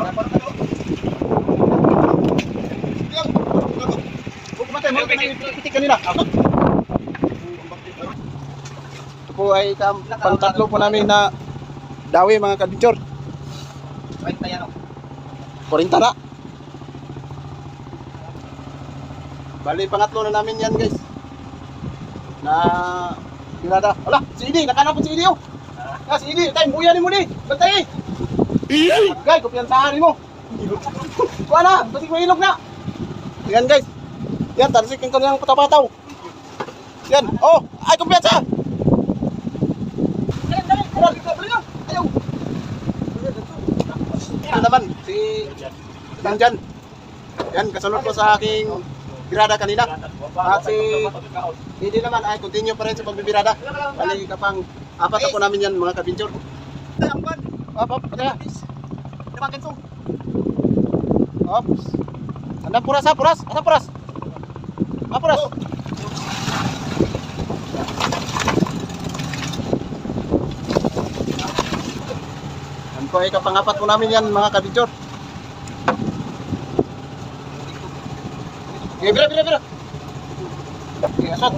Ito po ay kam, pangtatlo po namin na dawi mga kadinchor. 40 na. Bali, pangatlo na namin yan guys. Na Pirada. Ala, si Idi, nakanap po si Idi oh. Ah, si Idi, tayo, buya ni mo di. Bantay eh. Guys, kumpiyansahan mo. Kuha na, basi ko ilog na. Yan guys. Yan, tansik yung kanyang patapataw. Yan, oh, ay kumpiyansa. Ayaw. Ayaw. Yan naman, si Janjan. Yan, kasunod ko sa aking birada kanina. At si hindi naman ay continue pa rin sa pagbibirada. Bali ka pang apat na po namin yan mga kabinchor. Op, op, kaya. Ops. Anda puras ha, puras. Asa puras? Ah, puras. Yan po ay kapangapat po namin yan mga kabinchor. Eh, bira, bira, bira. Eh, asot.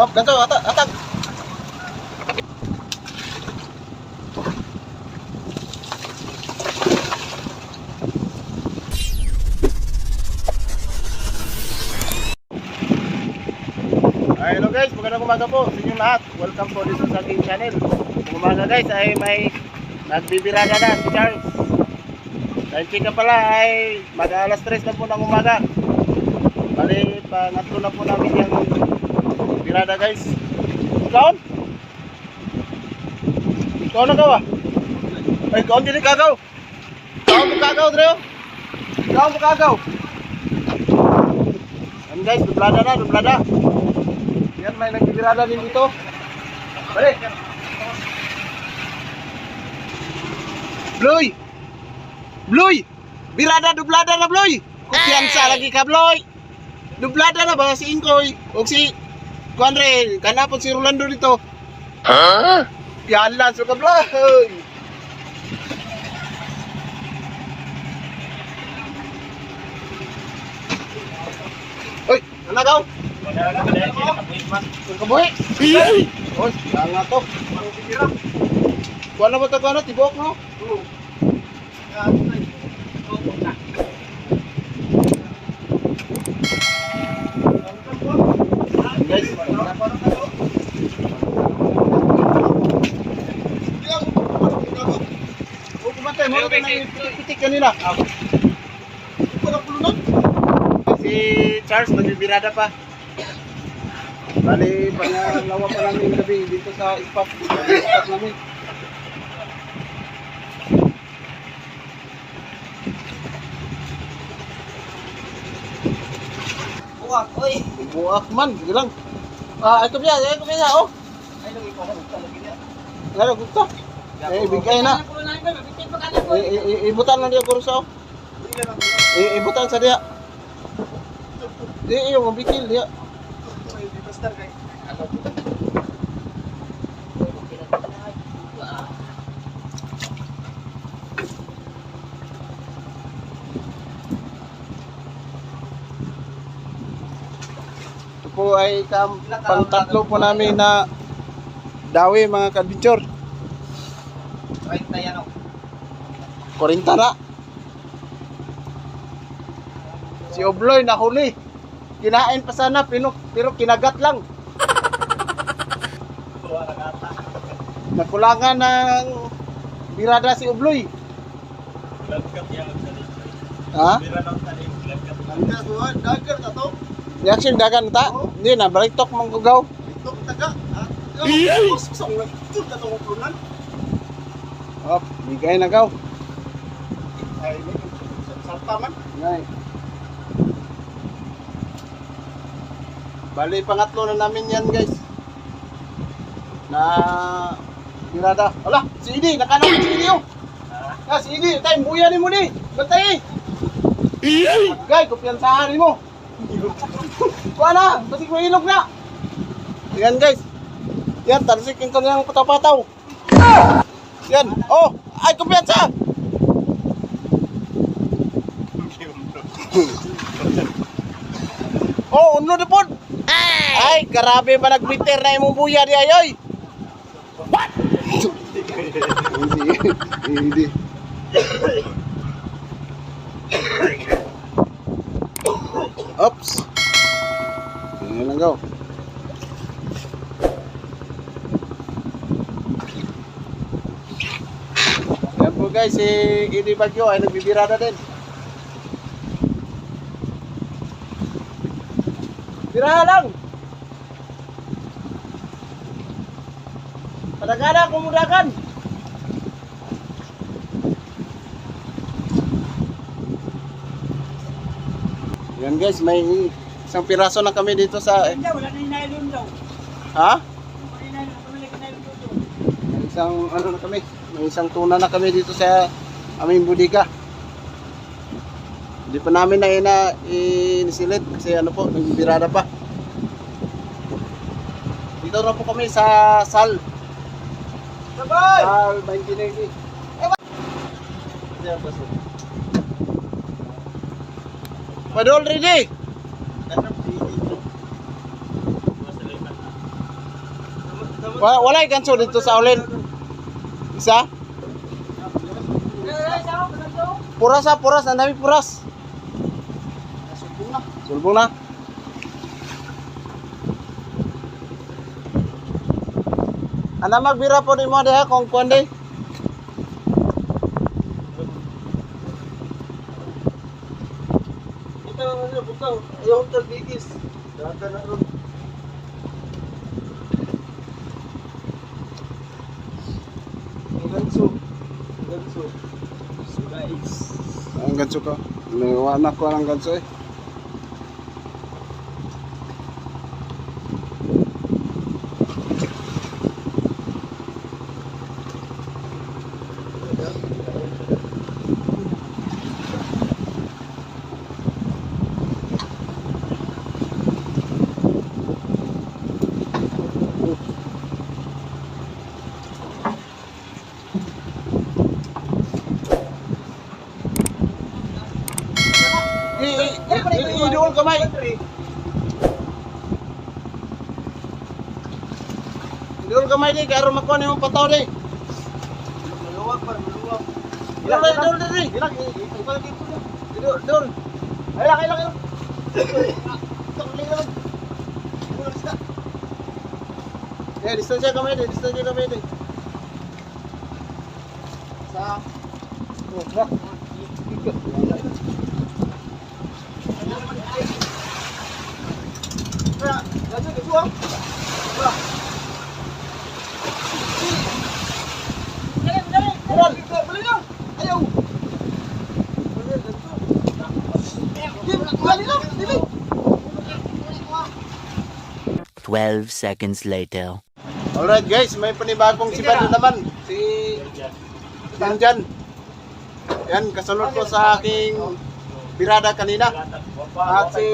Op, ganito, atag, atag. Umaga po sa inyong lahat. Welcome po dito sa aking channel. Kung umaga guys ay may nagbibirada na si Charles. Dahil chika pala ay mag alas 3 na po ng umaga. Bali, pangatlo na po namin yung birada guys. Ikaw? Ikaw na gawa? Ay, ikaw hindi kagaw. Ikaw mo kagaw, Dreo. Ikaw mo kagaw. Yan guys, dublada na, dublada. Yan, may nagbibirada din dito. Balik. Bloy! Bloy! Birada, dublada na, Bloy! Kumpiyansa lagi ka, Bloy! Dublada na ba si Inkoy? O si... Kuandre, kanapon si Rolando dito. Ha? Yan lang, so ka, Bloy! Uy, nanagaw! Ang kabuhi! Uy, saan nga to? Kuha na ba ito, kuha na? Tibok, no? Guys, kumatay, mo na pitik kanina. Si Charles, nagbibirada pa. Bali, pangalawa pa namin gabi dito sa spot. Spot namin. Buwak, oy. Buak man, sige lang. Ah, ito biya, ito biya, oh. Ay, lagi ko lagi niya. Lalo, gupta. Eh, bigay na. Eh, ibutan lang dia kurso. Ibutan sa dia. Di, yung mabikil dia. Ito po ay kam, pang tatlo po namin na dawi mga kadbinchor. Right na yan, oh. 40 na. Si Obloy nahuli. Kinain pa sana pero, pero kinagat lang. Nakulangan ng birada si Obloy. Ha? Dagar na to. Reaction dagan ta? Hindi na, balitok mong gugaw. Ito taga. Ha? Oh, bigay na gaw. Ay, salta man. Ngay. Bali, pangatlo na namin yan, guys. Na birada. Ala, si Idi, nakanap si Idi, oh. Ah, si Idi, tayo, buya ni mo di. Bantay. Gay, kumpiyansahan mo. Kuha na, basi ko ilog na. Yan, guys. Yan, tansik yung kanyang patapataw. Yan, oh, Ay, kumpiyansa! oh, uno na po! Ay, grabe ba nag-meter na imong buya di ayoy? What? hindi, hindi. Oops. Ayan lang go. Yan po guys, si Idi Bagyo ay nagbibirada din. Biraha lang! Padagana, kumudakan! Yan guys, may isang piraso na kami dito sa... Wala na yung nylon daw. Ha? May isang ano na kami, may isang tuna na kami dito sa aming budiga. Hindi pa namin na ina inisilit kasi ano po, nagbibirada pa. Dito na po kami sa Sal. Sabay! Sal 1990. Padol ready. Wala, wala ganso dito sa ulin. Isa? Puras ha, puras. Ang dami puras. Sulbong na. Sulbong na. Ana magbira po ni mo diha kung kundi. Ito, ano, butaw. Ayaw ko bigis. Dada na ron. Ganso. Ganso. So guys. Ang ganso ka. Nawanak ko ang ganso eh. I, i, idool kamay. Idool kamay di, kaya rumakwa na yung pataw di. Maluwag pa, maluwag. Ilang, ito pa dito na. Idool, idool. Ay, lang, ay, lang, ay, lang. Ito, ulit naman. Ulit sila. Eh, distansya kamay di, distansya kamay di. Sa... Oh, bak. Kaya, ganyan, ito ah. Ba. Dali, dali, dali. Dali, balik na. Ayaw. Dali, ganito. Dali lang, dali. 12 seconds later. Alright guys, may panibagong si Bado naman. Si Nandyan. Yan, kasunod ko sa aking birada kanina. At si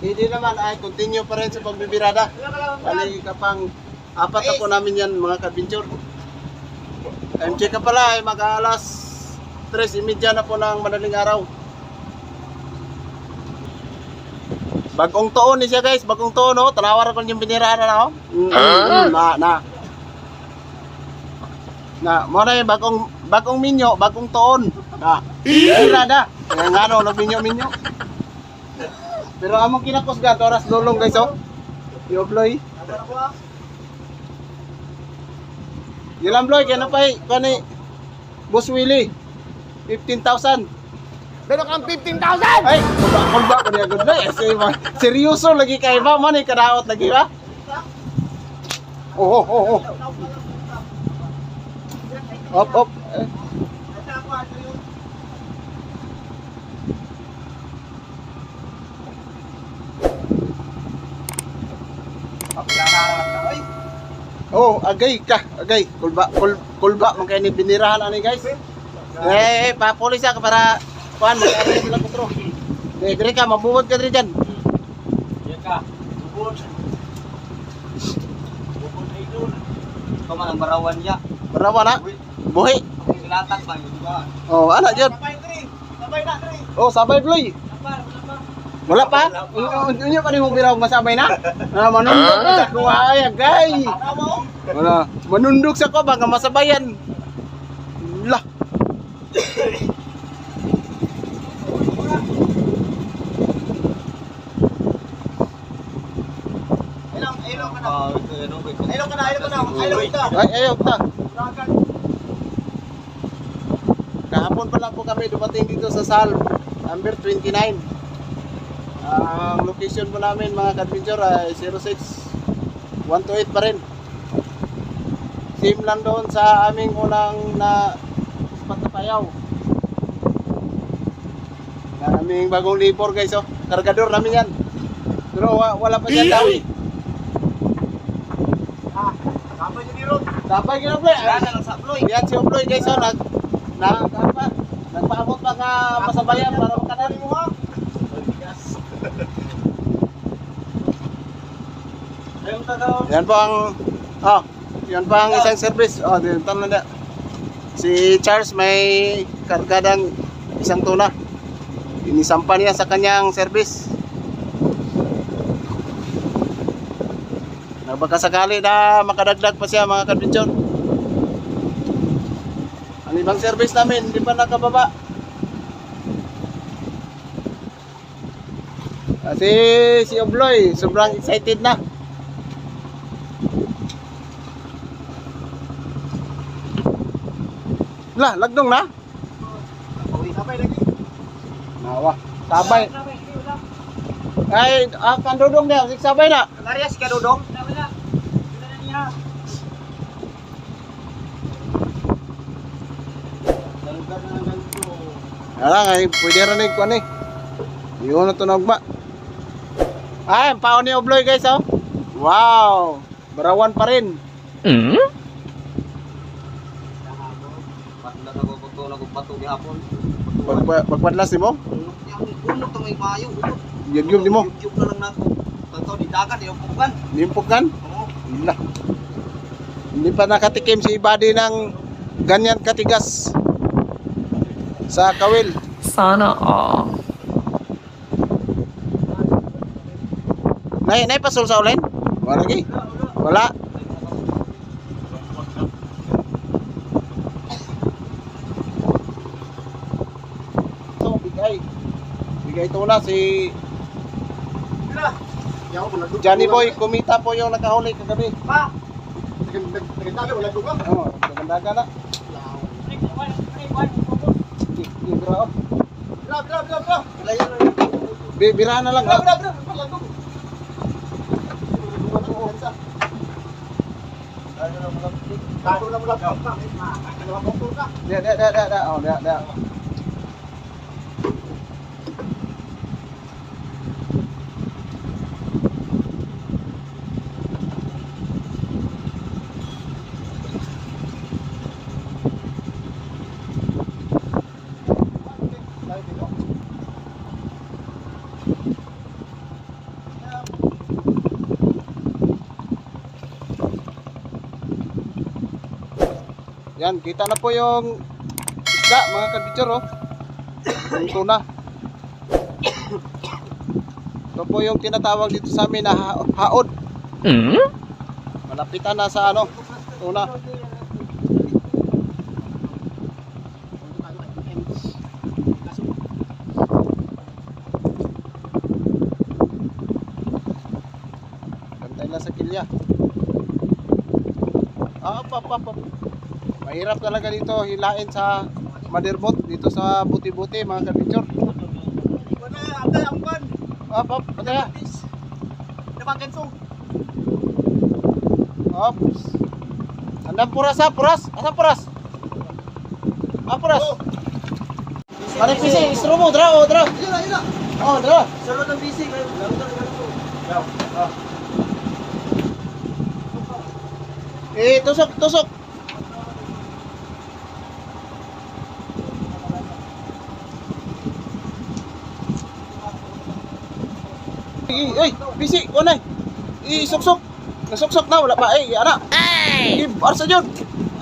hindi naman ay continue pa rin sa pagbibirada. Bali kapang apat na po namin yan mga. Time check ka pala ay mag alas 3.30 na po ng madaling araw. Bagong tuon ni siya guys, bagong tuon no. Tanawar ko yung biniraan na no. Mm, mm, na na. Na, mo na yung bagong bagong minyo, bagong tuon. Na. Birada. Kaya nga no, nagminyo minyo. Pero among kinakos ga oras lulong guys oh. Yo bloy. Gilang bloy kaya na pa eh, kani Boss Willie. 15,000. Pero kang 15,000! Ay, kulba kulba ko niya good. Kasi ma- seryoso lagi kay ba man eh, kadaot lagi ba? Oo, oo, oo. Op, op. Eh, Oh, agay ka, agay. Kulba, kul, kulba man kay ni binirahan ani guys. Eh, eh, pa pulis ka para kuan mo kay sila kutro. Eh, dire ka mabuwag ka dire diyan. Ikaw man ang barawan niya. Para wala. Buhi. Silatak ba yun, di ba? Oh, ana jud. Sabay, Dre. Sabay na, Dre. Oh, sabay Floy. Sabar, sabar. Wala pa? Unyo pa ni mo biraw masabay na? Ah, manundok sa ko ay gay. Tama, oh. Wala, manundok sa ko baka masabayan. Lah. Ilang, ilang ka na. Ilang ka na, ilang ka na. Ilang ka. Ay, ayaw ta. Kahapon pa lang po kami dumating dito sa Sal, number 29. Ang location po namin mga kadventure ay 06 128 pa rin. Same lang doon sa aming unang na spot na payaw. Yan aming bagong libor guys oh. Kargador namin yan. Pero wa- wala pa dyan dawi. Dapat ginapay. Wala na lang sa Floyd. Yan si Obloy guys, oh, nag nag apa, nagpaabot pa nga masabayan para makanan mo ha. Ka. Yan po ang oh, yan pa ang isang service. Oh, dito na na. Si Charles may kargadang isang tuna. Inisampa niya sa kanyang service. Baka sakali na makadagdag pa siya mga kadbitsyon. Ang ibang service namin, hindi pa nakababa. Kasi si Obloy, sobrang excited na. Lah, lagdong na. Nawa. Sabay. Ay, ah, kandudong niya, sabay na. Narias ka, Dodong. Ala, ay pwede ko ni. Yun na tunog ba? Ay, paon ni Obloy guys, oh. Wow! Barawan pa rin. Pato gihapon. Pag, pagpadlas ni mo, Umot to may mayo. yun di mo. YouTube na lang nako. Pagtaw di dagat yung pugan. Nimpukan. Oo. Ila. Hindi pa nakatikim si Ibadi ng ganyan katigas sa kawil. Sana all. Nay, nay pasul sa ulen? Wala lagi. Wala. So, bigay. Bigay na si Johnny Boy. Kumita po yung nakahuli kagabi. Pa. Nagkitaga, wala duga. Oo, oh, kagandaga na. Ibra, oh. Bra, bra, bra, bra. Bi- Bira na lang. Bra, Oh. bra, bra. Wala duga. Kado na mo lang. Wala motor ka. Dia, dia, dia, dia, dia. Oh, dia, dia. Yan, kita na po yung isda, mga kadbitsyor, oh. Yung tuna. Ito po yung tinatawag dito sa amin na ha- haod. Malapitan na sa ano, tuna. Kantay lang sa kilya. Ah, pap, pap, pap. Mahirap talaga dito hilain sa Maderbot dito sa buti-buti mga kapicture. Wala, antay ang ban. Op, op, pataya. Nabagan so. Ops. Andang puras ha, puras. Asa puras? Ah, puras. Ano pisi? Istro mo, dra, oh, dra. Yun na, yun na. Oh. Salo ng busy kayo. Na lang Eh, tusok, tusok. Ay, ay, bisi, kunay. Isuksok. Nasuksok na, wala pa. Ay, ana. Ay! Arsa yun.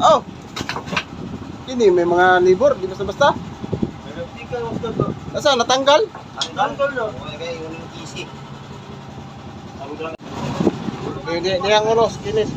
Oh. Kini may mga libor, di basta-basta. Hindi ka gusto to. Asa natanggal? Ang tanggal no. Okay, yun yung easy. Hindi, di ang ulos, kinis.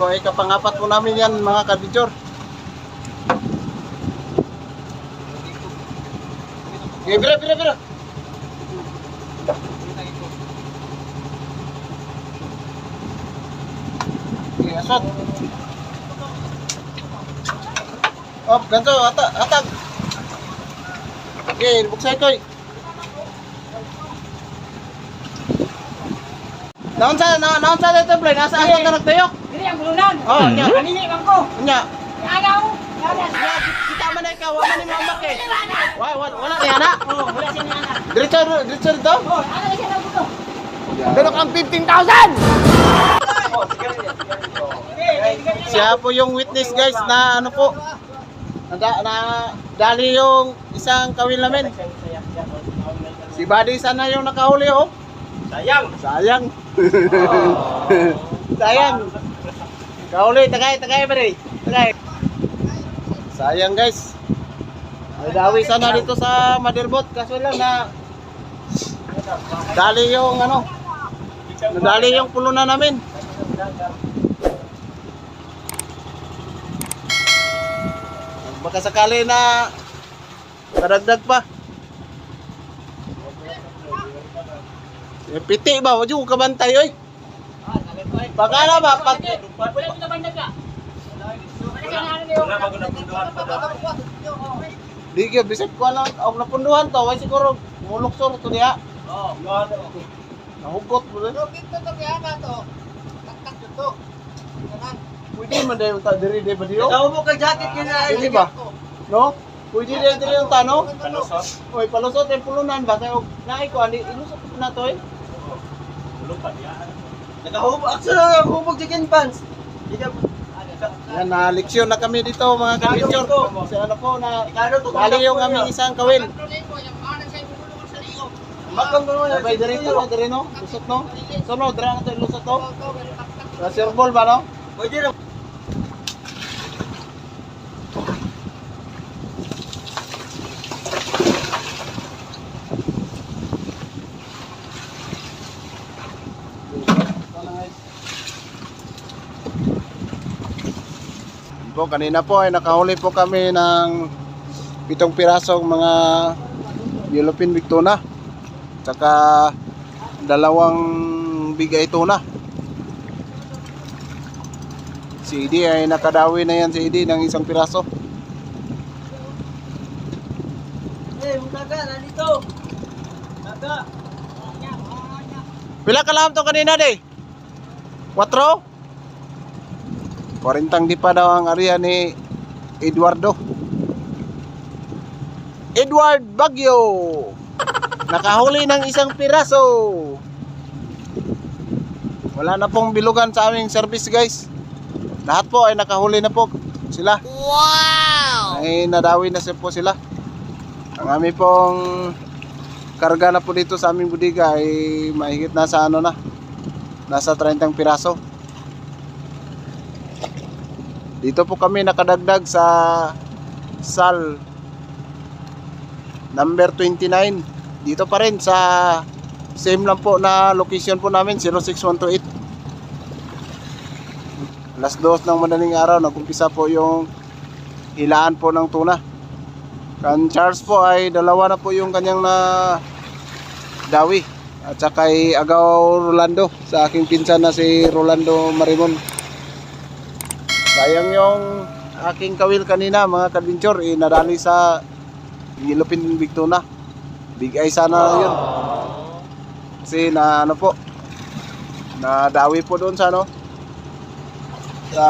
Po ay kapangapat po namin yan mga kabidyor. Okay, bira, bira, bira. Okay, asot. Op, ganito, ata, atag. Okay, buksay ko. Naon sa, na, naon sa dito, Blay? Nasa aso ka nagtayok? Dili ang bulunan. Oh, nya. Kanini man ko. Nya. Ayaw. Ayaw. Ya, kita man na ikaw, wala ni mamak eh. Wala, wala, wala ni anak. Oh, wala siya na anak. Diretso, diretso dito. Oh, ano siya na buto? Ganun kang 15,000! Siya po yung witness guys na ano po. Na, na dali yung isang kawil namin. Si Buddy sana yung nakahuli oh. Sayang. Sayang. Sayang. Kahuli, tagay, tagay ba rin? Tagay. Sayang guys. May dawi sana dito sa Motherboard kaso lang na dali yung ano nadali yung pulunan namin. Baka sakali na karagdag pa. Eh, piti ba? Wadi ko kabantay oy. Baka na ba? Pag, Wala bandag ka. Siya na ano pa daw. di gyud bisag ko lang og napunduhan to, way siguro muluksor to diha. Oh, ano. Nahugot mo rin. Dito to kaya na to. Taktak dito. Pwede man dayo ta diri di ba diyo? Tawo mo ka jacket ka na. Pwede ba? No? Pwede diri diri yung tano? Palusot. Oy, palusot yung pulunan ba kay og naay ko ani ilusot ko na to eh. Nakahubog. Akso na hubog chicken pants. Hindi ka. Yan na leksyon na kami dito mga kapityor. Kasi ano po na dali yung aming isang kawil. Bakang ko na. Sabay diri to, diri no? Lusot no? Sunod, dira to lusot to. Sa sirbol ba no? Pwede na. Kanina po ay nakahuli po kami ng pitong pirasong mga yellowfin big tuna. Tsaka dalawang bigay tuna. Si Idi ay nakadawi na yan si Idi ng isang piraso. Eh, mutaga, nandito. Taga. Pila ka lang to kanina de? 4? 40 di pa daw ang area ni Eduardo. Edward Bagyo. Nakahuli ng isang piraso. Wala na pong bilugan sa aming service guys. Lahat po ay nakahuli na po sila. Wow! Ay nadawi na siya po sila. Ang aming pong karga na po dito sa aming budiga ay mahigit na sa ano na. Nasa 30 piraso. Dito po kami nakadagdag sa SAL number 29. Dito pa rin sa same lang po na location po namin 06128. Alas 2 ng madaling araw nagumpisa po yung hilaan po ng tuna. Kan Charles po ay dalawa na po yung kanyang na dawi. At saka kay Agaw Rolando sa aking pinsan na si Rolando Marimon. Sayang yung aking kawil kanina mga kadventure eh, nadali sa Yellowfin Big Tuna. Big eye sana yun. Kasi na ano po, nadawi po doon sa ano, sa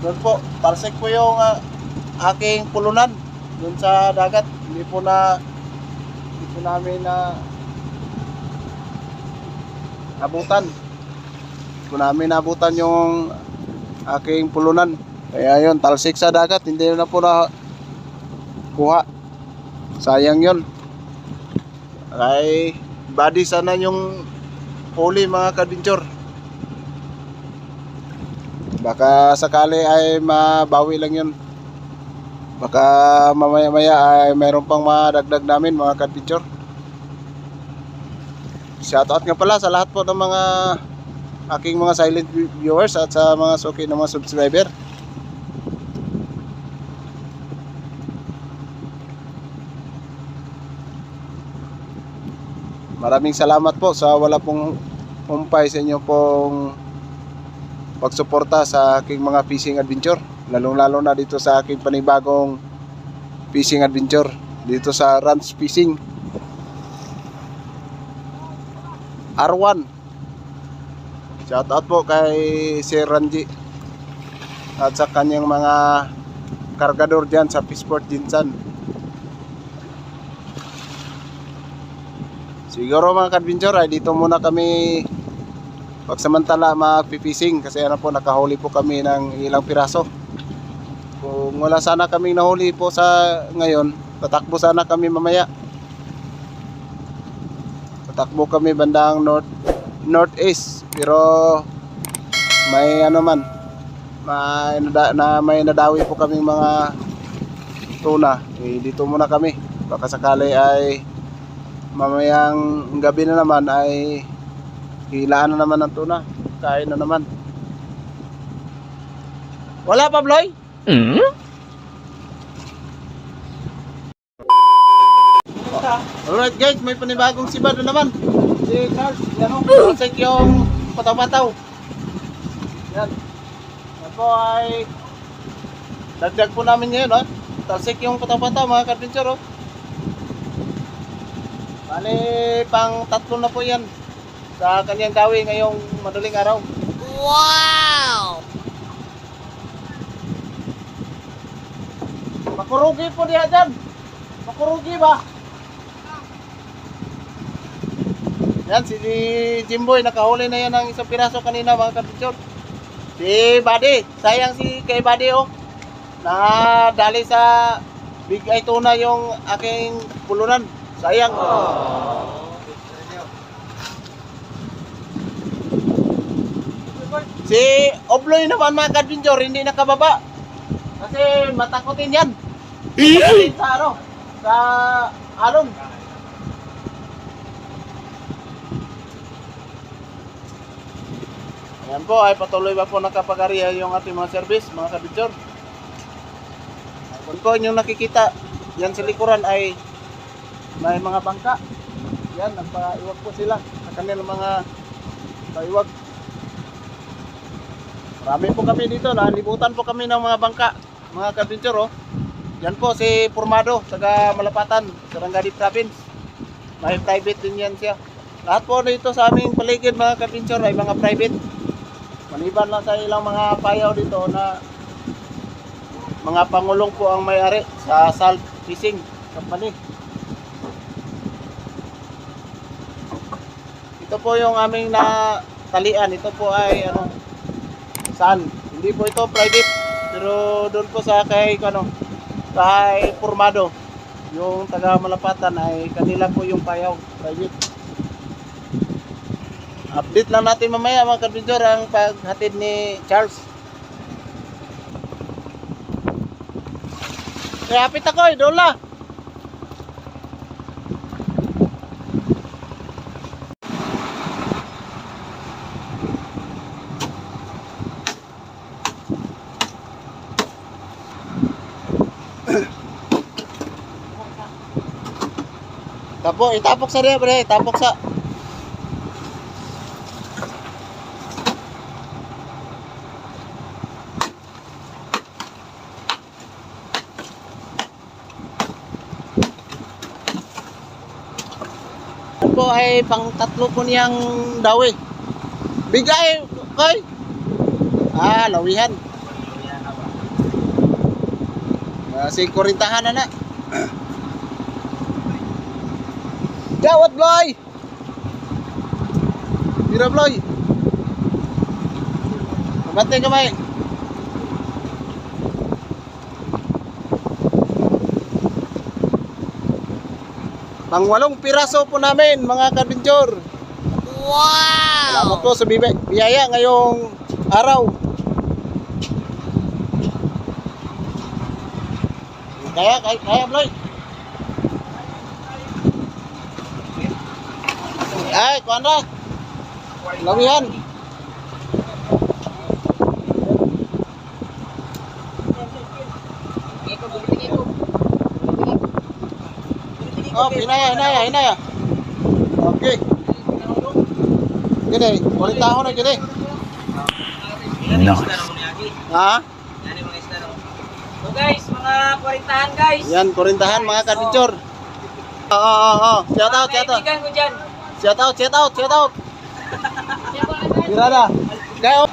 doon po, parsek po yung ah, aking pulunan. doon sa dagat. Hindi po na hindi po namin na abutan. Hindi po namin nabutan yung aking pulunan. Kaya yun, talsik sa dagat, hindi na po na kuha. Sayang yun. Ay, body sana yung huli mga kadinchor. Baka sakali ay mabawi lang yun. Baka mamaya-maya ay mayroon pang madagdag namin mga kadinchor. Shoutout nga pala sa lahat po ng mga aking mga silent viewers at sa mga suki ng mga subscriber. Maraming salamat po sa wala pong umpay sa inyo pong pagsuporta sa aking mga fishing adventure. Lalong-lalo na dito sa aking panibagong fishing adventure dito sa Ranch Fishing. R1. Shout out po kay Sir Ranji at sa kanyang mga kargador dyan sa Fishport Jinsan. Siguro mga kadventure ay dito muna kami pagsamantala magpipishing kasi ano po nakahuli po kami ng ilang piraso. Kung wala sana kaming nahuli po sa ngayon, tatakbo sana kami mamaya. Tatakbo kami bandang north northeast pero may ano man may nada, na may nadawi po kaming mga tuna. Eh, dito muna kami. Baka sakali ay mamayang gabi na naman ay hilaan na naman ng tuna. Kain na naman. Wala pa, Bloy? Alright guys, may panibagong siba na naman. Si Charles, yan o. Check yung pataw-pataw. Yan. Po ay dagdag po namin ngayon, oh. Talsik yung pataw-pataw mga kadventure, oh. Bali, pang tatlo na po yan sa kanyang gawi ngayong madaling araw. Wow! Makurugi po diha dyan. Makurugi ba? Yan, si Jimboy, nakahuli na yan ng isang piraso kanina mga kapityon. Si Buddy, sayang si kay Buddy oh. Nadali sa Big Eye Tuna yung aking pulunan. Sayang. Si Obloy naman mga kadventure, hindi nakababa. Kasi matakotin yan. Sa ano? Sa alon. Ayan po, ay patuloy ba po nakapag-ariya yung ating mga service, mga kabidyor. Kung po inyong nakikita, yan sa likuran ay may mga bangka. Yan, nagpaiwag po sila sa kanilang mga paiwag. Marami po kami dito, nalibutan po kami ng mga bangka, mga kabidyor. Oh. Yan po si Formado, taga Malapatan, Sarangani Province. May private din yan siya. Lahat po dito sa aming paligid mga kabidyor ay mga private. Maliban lang sa ilang mga payaw dito na mga pangulong po ang may-ari sa Salt Fishing Company. Ito po yung aming natalian. Ito po ay ano saan? Hindi po ito private pero doon po sa kay ano kay Formado yung taga Malapatan ay kanila po yung payaw private. Update lang natin mamaya mga kabidyor ang paghatid ni Charles. Kaya apit ako, idola. Tapok, itapok sa riya, bre. Itapok sa... Yan po ay pang tatlo po niyang dawi. Bigay, koy! Ah, lawihan. Ah, Kasi kurintahan na na. Dawat, Bloy! Bira, Bloy! Abante kamay! Abante kamay! Pangwalong piraso po namin, mga. Salamat Wow! po sa biyaya ngayong araw. Kaya, kaya, kaya, Bloy. Ay, kuhan na. Lawihan. Oh, hinaya, hinaya, hinaya. Okay. Gini, ulit ako na gini. Nice. Ha? So guys, mga guys. Yan, mga kadventure. Oo, oo, oo. Shout out, shout out. Kaibigan ko dyan. Shout out, shout out, shout out. Tira na. Kaya,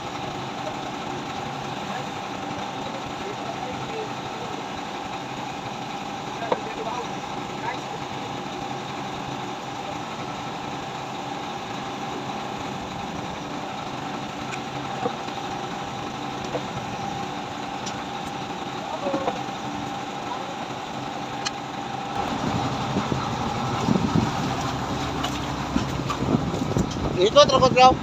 ikot, rakot graw.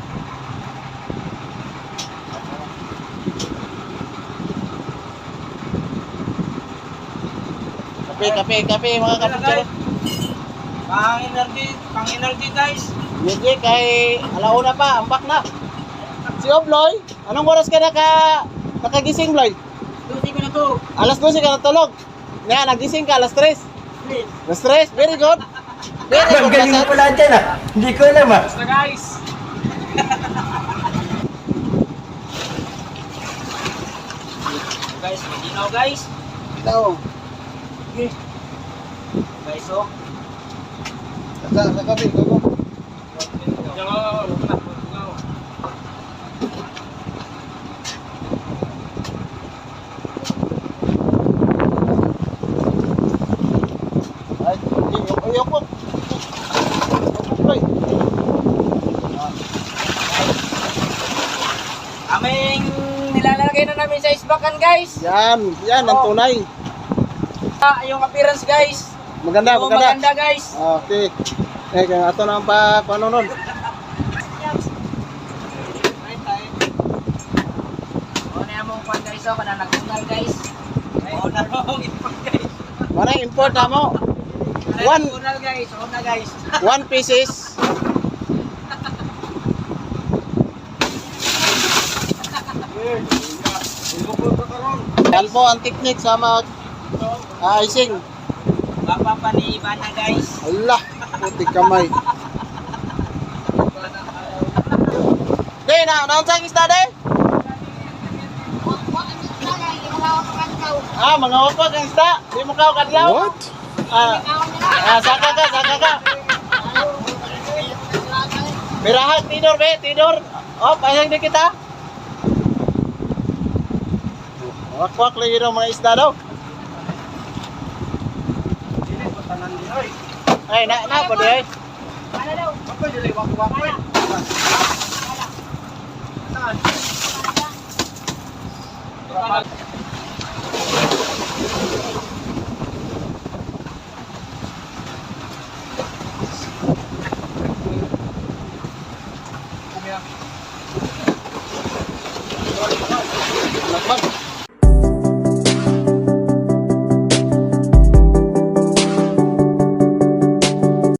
Kape, kape, kape mga kadventure. Pang energy, pang energy guys. Hindi, kay alauna pa, ambak na. Si Obloy, anong oras ka naka, nakagising, Bloy? Duty ko na to. Alas 12 ka natulog. Nga, nagising ka, alas 3. Please. Alas 3, very good. Ang galing Basta- pala dyan ah. Hindi ko alam ah. Basta guys. guys, may dinaw guys. Ikaw, Guys, oh. sa, sa gabi, go, go. Ay, ayoko, ayoko. Ay, Aming nilalagay na namin sa isbakan guys. Yan, yan, ang tunay. Ah, yung appearance guys. Maganda, Oo, maganda. maganda guys. Okay. Eh, kaya ato na ang pa, paano nun? Oh, na mo pan guys, oh, kana nagtungal guys. Oh, na mo ipon guys. Mana yung import na mo? One. nagtungal guys, oh na guys. One pieces. Yan po ang technique sa mga ah, icing. Baba pa ni Ivana guys. Allah, puti kamay. Di, na, naon sa isda di? Ah, mga wakwak ang isda. Di mo kao kadlaw. What? Ah, ah, saka ka, saka ka. Birahag, tidor be, tidor. Oh, pasang di kita. Wakwak lagi daw mga isda daw. Ay, na, na, pwede ay.